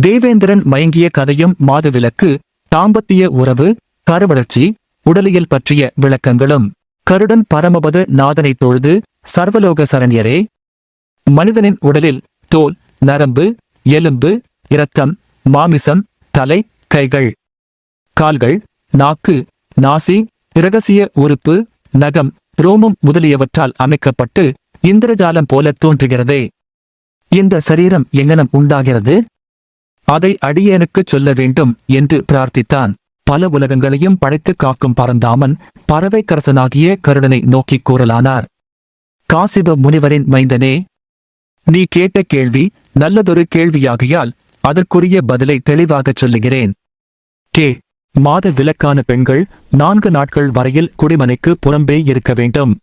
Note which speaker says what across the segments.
Speaker 1: தேவேந்திரன் மயங்கிய கதையும் மாதவிலக்கு தாம்பத்திய உறவு கருவளர்ச்சி உடலியல் பற்றிய விளக்கங்களும். கருடன் பரமபத நாதனை தொழுது சர்வலோக சரண்யரே. மனிதனின் உடலில் தோல் நரம்பு எலும்பு இரத்தம் மாமிசம் தலை கைகள். கால்கள் நாக்கு நாசி இரகசிய உறுப்பு நகம் ரோமம் முதலியவற்றால் அமைக்கப்பட்டு இந்திரஜாலம் போல தோன்றுகிறதே. இந்த சரீரம் எங்கனம் உண்டாகிறது? அதை அடியேனுக்குச் சொல்ல வேண்டும் என்று பிரார்த்தித்தான். பல உலகங்களையும் படைத்து காக்கும் பரந்தாமன் பறவைக்கரசனாகிய கருடனை நோக்கிக் கூறலானார். காசிப முனிவரின் மைந்தனே நீ கேட்ட கேள்வி நல்லதொரு கேள்வியாகையால் அதற்குரிய பதிலை தெளிவாகச் சொல்லுகிறேன். கே. மாத விலக்கான பெண்கள் நான்கு நாட்கள் வரையில் குடிமனைக்கு புறம்பே இருக்க வேண்டும்.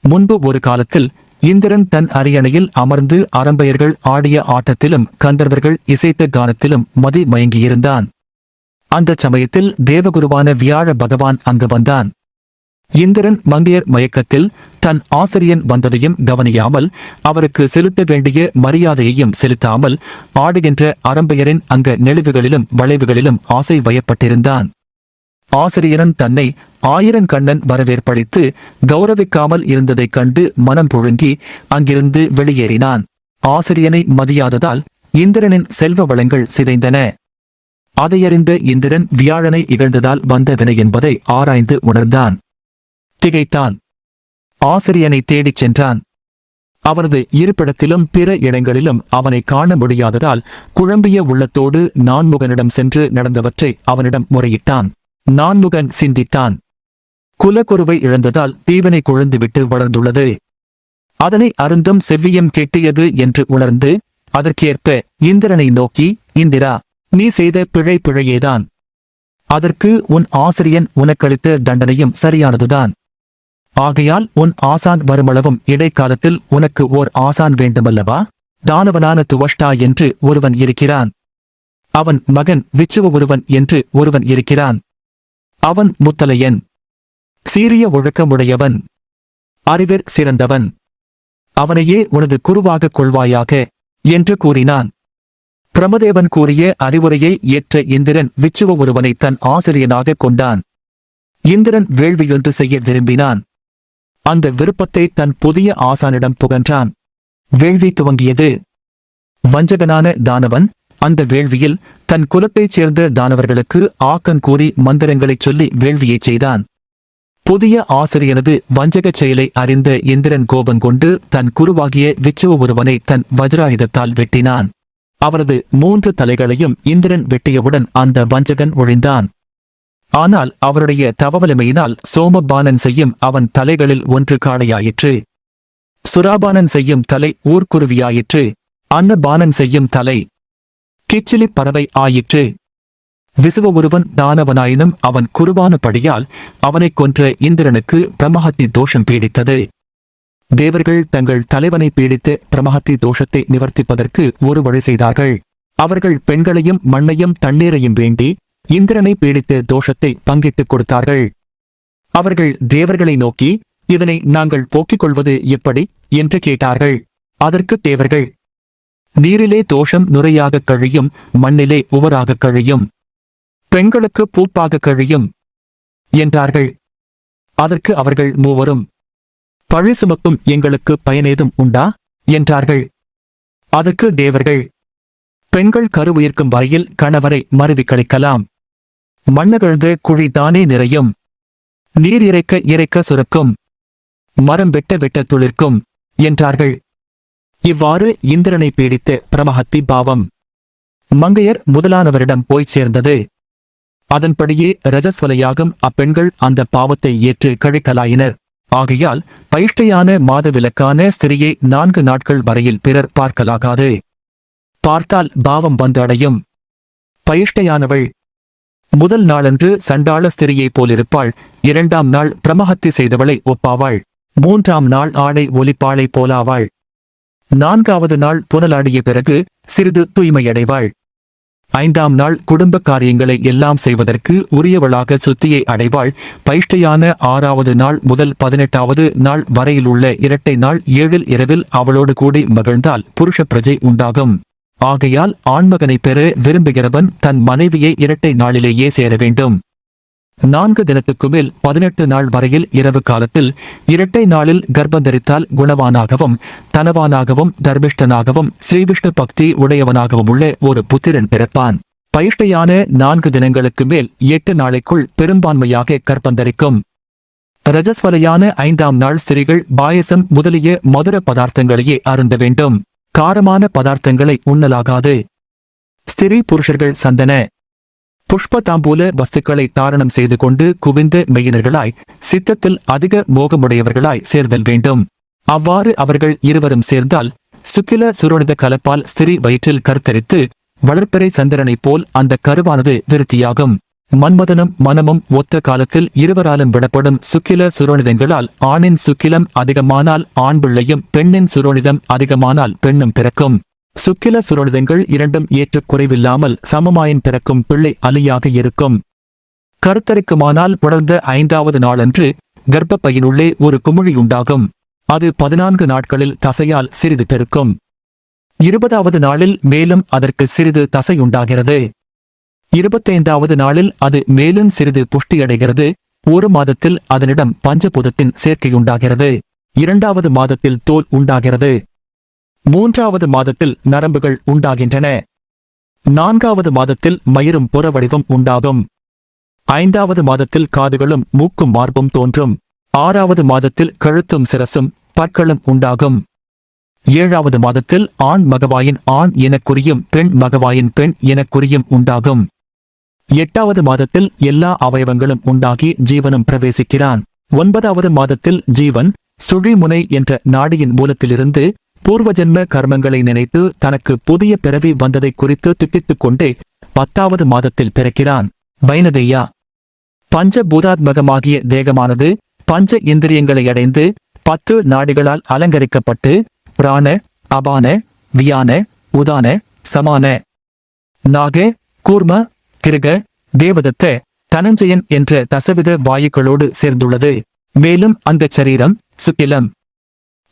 Speaker 1: முன்பு ஒரு காலத்தில் இந்திரன் தன் அரியணையில் அமர்ந்து அரம்பையர்கள் ஆடிய ஆட்டத்திலும் கந்தர்வர்கள் இசைத்த கானத்திலும் மதி மயங்கியிருந்தான். அந்த சமயத்தில் தேவகுருவான வியாழ பகவான் அங்கு வந்தான். இந்திரன் மங்கையர் மயக்கத்தில் தன் ஆசிரியன் வந்ததையும் கவனியாமல் அவருக்கு செலுத்த வேண்டிய மரியாதையையும் செலுத்தாமல் ஆடுகின்ற அரம்பையரின் அங்க நெளிவுகளிலும் வளைவுகளிலும் ஆசை வயப்பட்டிருந்தான். ஆசிரியரன் தன்னை ஆயிரங்கண்ணன் வரவேற்பளித்து கௌரவிக்காமல் இருந்ததைக் கண்டு மனம் புழுங்கி அங்கிருந்து வெளியேறினான். ஆசிரியனை மதியாததால் இந்திரனின் செல்வ வளங்கள் சிதைந்தன. அதையறிந்த இந்திரன் வியாழனை இகழ்ந்ததால் வந்த வினை என்பதை ஆராய்ந்து உணர்ந்தான். திகைத்தான். ஆசிரியனை தேடிச் சென்றான். அவரது இருப்பிடத்திலும் பிற இடங்களிலும் அவனை காண முடியாததால் குழம்பிய உள்ளத்தோடு நான்முகனிடம் சென்று நடந்தவற்றை அவனிடம் முறையிட்டான். நான்முகன் சிந்தித்தான். குலக்குருவை இழந்ததால் தீவனை குழந்துவிட்டு வளர்ந்துள்ளது. அதனை அருந்தும் செவ்வியம் கெட்டியது என்று உணர்ந்து அதற்கேற்ப இந்திரனை நோக்கி இந்திரா நீ செய்த பிழை பிழையேதான். அதற்கு உன் ஆசிரியன் உனக்களித்த தண்டனையும் சரியானதுதான். ஆகையால் உன் ஆசான் வருமளவும் இடைக்காலத்தில் உனக்கு ஓர் ஆசான் வேண்டுமல்லவா? தானவனான துவஷ்டா என்று ஒருவன் இருக்கிறான். அவன் மகன் விச்சுவ ஒருவன் என்று ஒருவன் இருக்கிறான். அவன் முத்தலையன் சீரிய ஒழுக்கமுடையவன். அறிவிற் சிறந்தவன். அவனையே உனது குருவாகக் கொள்வாயாக என்று கூறினான். பிரமதேவன் கூறிய அறிவுரையை ஏற்ற இந்திரன் விச்சுவ ஒருவனை தன் ஆசிரியனாகக் கொண்டான். இந்திரன் வேள்வியொன்று செய்ய விரும்பினான். அந்த விருப்பத்தை தன் புதிய ஆசானிடம் புகன்றான். வேள்வி துவங்கியது. வஞ்சகனான தானவன் அந்த வேள்வியில் தன் குலத்தைச் சேர்ந்த தானவர்களுக்கு ஆக்கங்கூறி மந்திரங்களைச் சொல்லி வேள்வியைச் செய்தான். புதிய ஆசிரியனது வஞ்சகச் செயலை அறிந்த இந்திரன் கோபம் கொண்டு தன் குருவாகிய விச்சுவ ஒருவனை தன் வஜ்ராயுதத்தால் வெட்டினான். அவரது மூன்று தலைகளையும் இந்திரன் வெட்டியவுடன் அந்த வஞ்சகன் ஒழிந்தான். ஆனால் அவருடைய தவவலிமையினால் சோமபானன் செய்யும் அவன் தலைகளில் ஒன்று காளையாயிற்று. சுராபானன் செய்யும் தலை ஊர்க்குருவியாயிற்று. அன்னபானன் செய்யும் தலை கிச்சிலிப் பறவை ஆயிற்று. விசுவ ஒருவன் தானவனாயினும் அவன் குருவானபடியால் அவனைக் கொன்ற இந்திரனுக்கு பிரமஹத்தி தோஷம் பீடித்தது. தேவர்கள் தங்கள் தலைவனை பீடித்து பிரமஹத்தி தோஷத்தை நிவர்த்திப்பதற்கு ஒரு வழி செய்தார்கள். அவர்கள் பெண்களையும் மண்ணையும் தண்ணீரையும் வேண்டி இந்திரனை பீடித்த தோஷத்தை பங்கிட்டுக் கொடுத்தார்கள். அவர்கள் தேவர்களை நோக்கி இதனை நாங்கள் போக்கிக் கொள்வது எப்படி? என்று கேட்டார்கள். அதற்கு தேவர்கள் நீரிலே தோஷம் நுரையாகக் கழியும் மண்ணிலே உவராகக் கழியும். பெண்களுக்கு பூப்பாகக் கழியும் என்றார்கள். அதற்கு அவர்கள் மூவரும் பழி சுமக்கும் எங்களுக்கு பயனேதும் உண்டா? என்றார்கள். அதற்கு தேவர்கள் பெண்கள் கருவுயிர்க்கும் வரையில் கணவரை மருவி கழிக்கலாம். மண்ணகழ்ந்து குழி தானே நிறையும். நீர் இறைக்க இறைக்க சுரக்கும். மரம் வெட்ட வெட்ட துளிர்க்கும் என்றார்கள். இவ்வாறு இந்திரனை பீடித்த பிரமஹத்தி பாவம். மங்கையர் முதலானவரிடம் போய்ச் சேர்ந்தது. அதன்படியே ரஜஸ்வலையாகும் அப்பெண்கள் அந்த பாவத்தை ஏற்று கழிக்கலாயினர். ஆகையால் பயிஷ்டையான மாதவிலக்கான ஸ்திரியை நான்கு நாட்கள் வரையில் பிறர் பார்க்கலாகாது. பார்த்தால் பாவம் வந்து அடையும் பயிஷ்டையானவள் முதல் நாளன்று சண்டாள ஸ்திரியைப் போலிருப்பாள். இரண்டாம் நாள் பிரமஹத்தி செய்தவளை ஒப்பாவாள். மூன்றாம் நாள் ஆடை ஒலிப்பாளைப் போலாவாள். நான்காவது நாள் புனலாடிய பிறகு சிறிது தூய்மையடைவாள். ஐந்தாம் நாள் குடும்ப காரியங்களை எல்லாம் செய்வதற்கு உரியவளாக சுத்தியை அடைவாள். பயிஷ்டையான ஆறாவது நாள் முதல் பதினெட்டாவது நாள் வரையில் உள்ள இரட்டை நாள் ஏழில் இரவில் அவளோடு கூடி மகிழ்ந்தால் புருஷ பிரஜை உண்டாகும். ஆகையால் ஆண்மகனை பெற விரும்புகிறவன் தன் மனைவியை இரட்டை நாளிலேயே சேர வேண்டும். நான்கு தினத்துக்கு மேல் பதினெட்டு நாள் வரையில் இரவு காலத்தில் இரட்டை நாளில் கர்ப்பந்தரித்தால் குணவானாகவும் தனவானாகவும் தர்மிஷ்டனாகவும் ஸ்ரீவிஷ்ணு பக்தி உடையவனாகவும் உள்ள ஒரு புத்திரன் பிறப்பான். பயிர்ஷ்டையான நான்கு தினங்களுக்கு மேல் எட்டு நாளைக்குள் பெரும்பான்மையாக கற்பந்தரிக்கும் ரஜஸ்வலையான ஐந்தாம் நாள் ஸ்திரிகள் பாயசம் முதலிய மதுர பதார்த்தங்களையே அருந்த வேண்டும். காரமான பதார்த்தங்களை உண்ணலாகாது. ஸ்திரீ புருஷர்கள் சந்தன. புஷ்ப தாம்பூல வஸ்துக்களை தாரணம் செய்து கொண்டு குவிந்த மெய்யினர்களாய் சித்தத்தில் அதிக மோகமுடையவர்களாய் சேர்தல் வேண்டும். அவ்வாறு அவர்கள் இருவரும் சேர்ந்தால் சுக்கில சுரோனித கலப்பால் ஸ்திரீ வயிற்றில் கருத்தரித்து வளர்ப்பறை சந்திரனைப் போல் அந்த கருவானது விருத்தியாகும். மன்மதனும் மனமும் ஒத்த காலத்தில் இருவராலும் விடப்படும் சுக்கில சுரோனிதங்களால் ஆணின் சுக்கிலம் அதிகமானால் ஆண் பிள்ளையும் பெண்ணின் சுரோனிதம் அதிகமானால் பெண்ணும் பிறக்கும். சுக்கில சுரோனிதங்கள் இரண்டும் ஏற்ற குறைவில்லாமல் சமமாயின் பிறக்கும் பிள்ளை அலியாக இருக்கும். கருத்தரிக்குமானால் உணர்ந்த ஐந்தாவது நாளன்று கர்ப்பப்பையினுள்ளே ஒரு குமிழி உண்டாகும். அது பதினான்கு நாட்களில் தசையால் சிறிது பெருக்கும். இருபதாவது நாளில் மேலும் அதற்கு சிறிது தசையுண்டாகிறது இருபத்தைந்தாவது நாளில் அது மேலும் சிறிது புஷ்டியடைகிறது. ஒரு மாதத்தில் அதனிடம் பஞ்சபூதத்தின் சேர்க்கையுண்டாகிறது இரண்டாவது மாதத்தில் தோல் உண்டாகிறது. மூன்றாவது மாதத்தில் நரம்புகள் உண்டாகின்றன. நான்காவது மாதத்தில் மயிரும் புறவடிவம் உண்டாகும். ஐந்தாவது மாதத்தில் காதுகளும் மூக்கும் மார்பும் தோன்றும். ஆறாவது மாதத்தில் கழுத்தும் சிரசும் பற்களும் உண்டாகும். ஏழாவது மாதத்தில் ஆண் மகவாயின் ஆண் எனக்குரியும் பெண் மகவாயின் பெண் எனக்குரியும் உண்டாகும். எட்டாவது மாதத்தில் எல்லா அவயவங்களும் உண்டாகி ஜீவனும் பிரவேசிக்கிறான். ஒன்பதாவது மாதத்தில் ஜீவன் சுழிமுனை என்ற நாடியின் மூலத்திலிருந்து பூர்வஜன்ம கர்மங்களை நினைத்து தனக்கு புதிய பிறவி வந்ததை குறித்து திட்டித்துக் கொண்டே பத்தாவது மாதத்தில் பிறக்கிறான். வைனதையா பஞ்ச பூதாத்மகமாகிய தேகமானது பஞ்ச இந்திரியங்களை அடைந்து பத்து நாடிகளால் அலங்கரிக்கப்பட்டு பிராண அபான வியான உதான சமான. நாக கூர்ம கிருக தேவதத்த தனஞ்சயன் என்ற தசவித வாயுக்களோடு சேர்ந்துள்ளது. மேலும் அந்த சரீரம் சுக்கிலம்.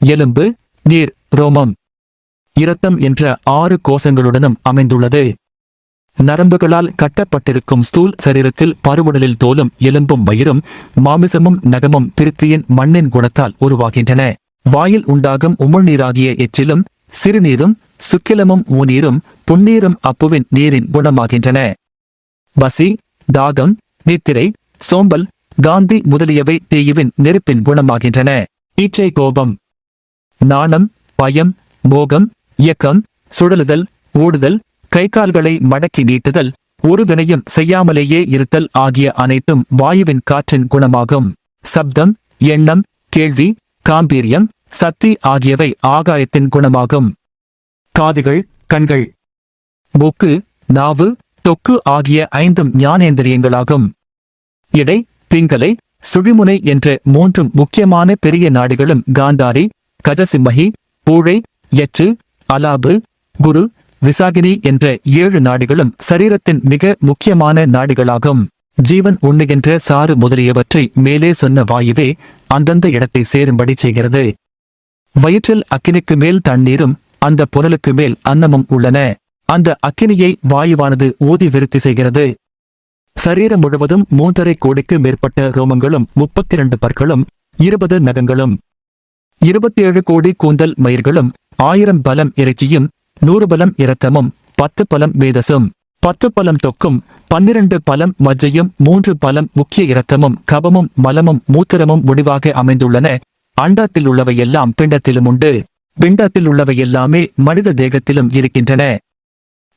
Speaker 1: எலும்பு நீர் ரோமம். இரத்தம் என்ற ஆறு கோஷங்களுடனும் அமைந்துள்ளது. நரம்புகளால் கட்டப்பட்டிருக்கும் ஸ்தூல் சரீரத்தில் பருவுடலில் தோலும் எலும்பும் வயிறும் மாமிசமும் நகமும் பிரித்தியின் மண்ணின் குணத்தால் உருவாகின்றன. வாயில் உண்டாகும் உமிழ்நீராகிய எச்சிலும் சிறுநீரும் சுக்கிலமும் ஊநீரும் புன்னீரும் அப்புவின் நீரின் குணமாகின்றன. பசி தாகம் நித்திரை சோம்பல் காந்தி முதலியவை தீயுவின் நெருப்பின் குணமாகின்றன. ஈச்சை கோபம். நாணம் பயம் மோகம் இயக்கம் சுழலுதல் ஓடுதல் கை கால்களை மடக்கி நீட்டுதல் ஒரு வினையும் செய்யாமலேயே இருத்தல் ஆகிய அனைத்தும் வாயுவின் காற்றின் குணமாகும். சப்தம் எண்ணம் கேள்வி காம்பீரியம் சக்தி ஆகியவை ஆகாயத்தின் குணமாகும். காதுகள் கண்கள். மூக்கு நாவு தொக்கு ஆகிய ஐந்தும் ஞானேந்திரியங்களாகும். இடை பிங்கலை சுழிமுனை என்ற மூன்றும் முக்கியமான பெரிய நாடுகளும் காந்தாரி கஜசிம்மகி பூழை எச்சு அலாபு குரு விசாகினி என்ற ஏழு நாடுகளும் சரீரத்தின் மிக முக்கியமான நாடுகளாகும். ஜீவன் உண்ணுகின்ற சாறு முதலியவற்றை மேலே சொன்ன வாயுவே அந்தந்த இடத்தை சேரும்படி செய்கிறது. வயிற்றில் அக்கினிக்கு மேல் தண்ணீரும் அந்த புனலுக்கு மேல் அன்னமும் உள்ளன. அந்த அக்கினியை வாயுவானது ஊதி விருத்தி செய்கிறது. சரீரம் முழுவதும் மூன்றரை கோடிக்கு மேற்பட்ட ரோமங்களும் முப்பத்தி இரண்டு பற்களும் இருபது நகங்களும். இருபத்தி ஏழு கோடி கூந்தல் மயிர்களும் ஆயிரம் பலம் இறைச்சியும் நூறு பலம் இரத்தமும் பத்து பலம் வேதசும். பத்து பலம் தொக்கும் பன்னிரண்டு பலம் மஜ்ஜையும் மூன்று பலம் முக்கிய இரத்தமும் கபமும் மலமும் மூத்திரமும் முடிவாக அமைந்துள்ளன. அண்டத்தில் உள்ளவையெல்லாம் பிண்டத்திலும் உண்டு. பிண்டத்தில் உள்ளவையெல்லாமே மனித தேகத்திலும் இருக்கின்றன.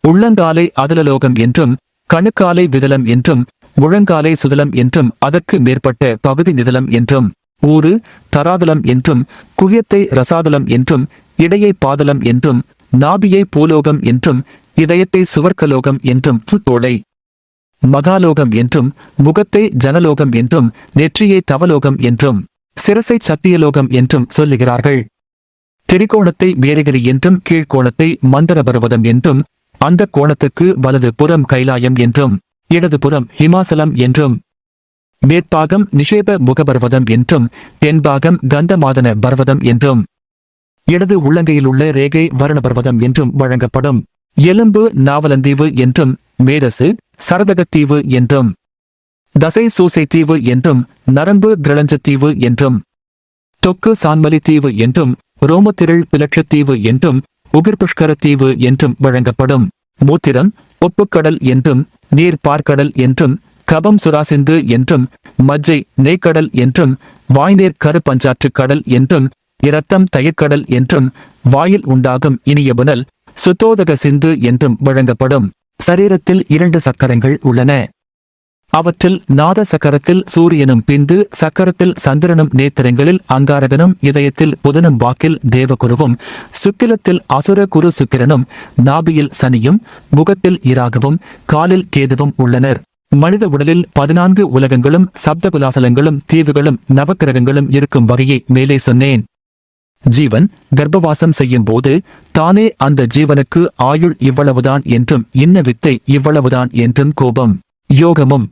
Speaker 1: உள்ளங்காலை அதலலோகம் என்றும் கணுக்காலை விதலம் என்றும் முழங்காலை சுதலம் என்றும் அதற்கு மேற்பட்ட பகுதி நிதலம் என்றும். ஊரு தராதலம் என்றும் குயத்தை ரசாதலம் என்றும் இடையை பாதலம் என்றும் நாபியை பூலோகம் என்றும் இதயத்தை சுவர்க்கலோகம் என்றும் தோளை மகாலோகம் என்றும் முகத்தை ஜனலோகம் என்றும் நெற்றியை தவலோகம் என்றும் சிரசை சத்தியலோகம் என்றும் சொல்லுகிறார்கள். திரிகோணத்தை மேரகிரி என்றும் கீழ்கோணத்தை மந்தர பர்வதம் என்றும் அந்த கோணத்துக்கு வலது புறம் கைலாயம் என்றும் இடது புறம் ஹிமாசலம் என்றும் மேற்பாகம் நிஷேப முகபர்வதம் என்றும் தென்பாகம் கந்தமாதன பர்வதம் என்றும். இடது உள்ளங்கையில் உள்ள ரேகை வருண பர்வதம் என்றும் வழங்கப்படும். எலும்பு நாவலந்தீவு என்றும் மேதசு சரதகத்தீவு என்றும். தசை சூசை தீவு என்றும் நரம்பு கிரளஞ்சத்தீவு என்றும். தொக்கு சான்மலி தீவு என்றும் ரோமத்திரள் பிலட்சத்தீவு என்றும் உகிர்புஷ்கர தீவு என்றும் வழங்கப்படும். மூத்திரம் ஒப்புக்கடல் என்றும் நீர் பார்க்கடல் என்றும் கபம் சுராசிந்து என்றும் மஜ்ஜை நெய்க்கடல் என்றும் வாய்நீர் கருப்பஞ்சாற்று கடல் என்றும் இரத்தம் தயிர்க்கடல் என்றும் வாயில் உண்டாகும் இனிய புனல் சுத்தோதக சிந்து என்றும் வழங்கப்படும். சரீரத்தில் இரண்டு சக்கரங்கள் உள்ளன. அவற்றில் நாத சக்கரத்தில் சூரியனும் பிந்து சக்கரத்தில் சந்திரனும் நேத்திரங்களில் அங்காரகனும் இதயத்தில் புதனும் வாக்கில் தேவகுருவும் சுக்கிலத்தில் அசுர குரு சுக்கிரனும் நாபியில் சனியும் முகத்தில் இராகவும் காலில் கேதுவும் உள்ளனர். மனித உடலில் பதினான்கு உலகங்களும் சப்தகுலாசலங்களும் தீவுகளும் நவக்கிரகங்களும் இருக்கும் வகையை மேலே சொன்னேன். ஜீவன் கர்ப்பவாசம் செய்யும் போது தானே அந்த ஜீவனுக்கு ஆயுள் இவ்வளவுதான் என்றும் இன்ன வித்தை இவ்வளவுதான் என்றும் கோபம் யோகமும்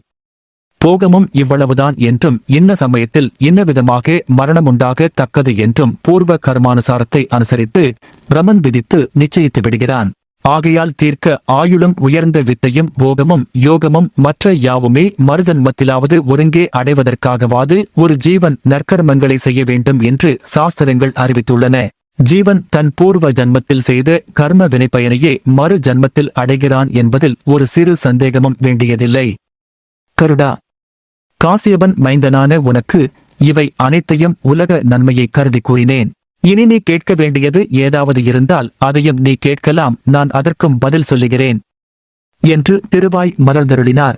Speaker 1: போகமும் இவ்வளவுதான் என்றும் இன்ன சமயத்தில் இன்ன விதமாக மரணமுண்டாக தக்கது என்றும் பூர்வ கர்மானுசாரத்தை அனுசரித்து பிரமன் விதித்து நிச்சயித்து விடுகிறான். ஆகையால் தீர்க்க ஆயுளும் உயர்ந்த வித்தையும் போகமும் யோகமும் மற்ற யாவுமே மறுஜன்மத்திலாவது ஒருங்கே அடைவதற்காகவாது ஒரு ஜீவன் நற்கர்மங்களை செய்ய வேண்டும் என்று சாஸ்திரங்கள் அறிவித்துள்ளன. ஜீவன் தன் பூர்வ ஜன்மத்தில் செய்த கர்ம வினைப்பயனையே மறு ஜன்மத்தில் அடைகிறான் என்பதில் ஒரு சிறு சந்தேகமும் வேண்டியதில்லை. கருடா! காசியபன் மைந்தனான உனக்கு இவை அனைத்தையும் உலக நன்மையை கருதி கூறினேன். இனி நீ கேட்க வேண்டியது ஏதாவது இருந்தால் அதையும் நீ கேட்கலாம் நான் அதற்கும் பதில் சொல்லுகிறேன். என்று திருவாய் மலர்ந்தருளினார்.